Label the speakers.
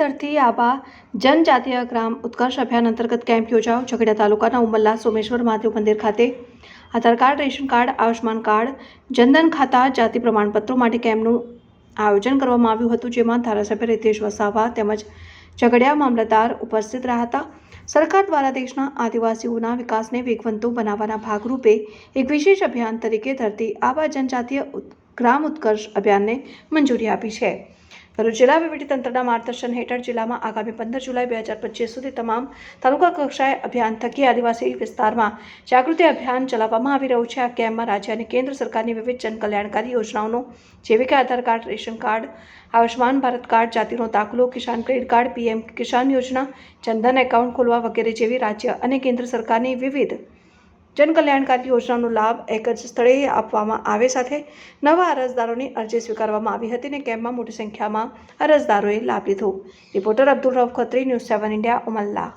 Speaker 1: તરફથી આબા જનજાતીય ગ્રામ ઉત્કર્ષ અભિયાન અંતર્ગત કેમ્પ યોજાયો. ઝઘડિયા તાલુકાના ઉમલ્લા સોમેશ્વર મહાદેવ મંદિર ખાતે Aadhaar card, ration card Ayushman card, Jandhan ખાતા, જાતિ પ્રમાણપત્રો માટે કેમ્પનું આયોજન કરવામાં આવ્યું હતું, જેમાં ધારાસભ્ય રીતેશ વસાવા તેમજ ઝઘડિયા મામલતદાર ઉપસ્થિત રહ્યા હતા. સરકાર દ્વારા દેશના આદિવાસીઓના વિકાસને વેગવંતો બનાવવાના ભાગરૂપે એક વિશેષ અભિયાન તરીકે ધરતી આબા જનજાતીય ગ્રામ ઉત્કર્ષ અભિયાનને મંજૂરી આપી છે. ભરૂચ જિલ્લા વહીવટીતંત્રના માર્ગદર્શન હેઠળ જિલ્લામાં આગામી પંદર જુલાઈ બે હજાર પચીસ સુધી તમામ તાલુકા કક્ષાએ અભિયાન થકી આદિવાસી વિસ્તારમાં જાગૃતિ અભિયાન ચલાવવામાં આવી રહ્યું છે. આ કેમ્પમાં રાજ્ય અને કેન્દ્ર સરકારની વિવિધ જનકલ્યાણકારી યોજનાઓનો જેવી કે Aadhaar card, ration card Ayushman Bharat card, જાતિનો દાખલો, Kisan credit card, PM Kisan યોજના, જનધન એકાઉન્ટ ખોલવા વગેરે જેવી રાજ્ય અને કેન્દ્ર સરકારની વિવિધ જનકલ્યાણકારી યોજનાનો લાભ એક જ સ્થળે આપવામાં આવે સાથે નવા અરજદારોની અરજી સ્વીકારવામાં આવી હતી અને કેમ્પમાં મોટી સંખ્યામાં અરજદારોએ લાભ લીધો. Reporter Abdul Rauf Khatri, news seven India, Umalla.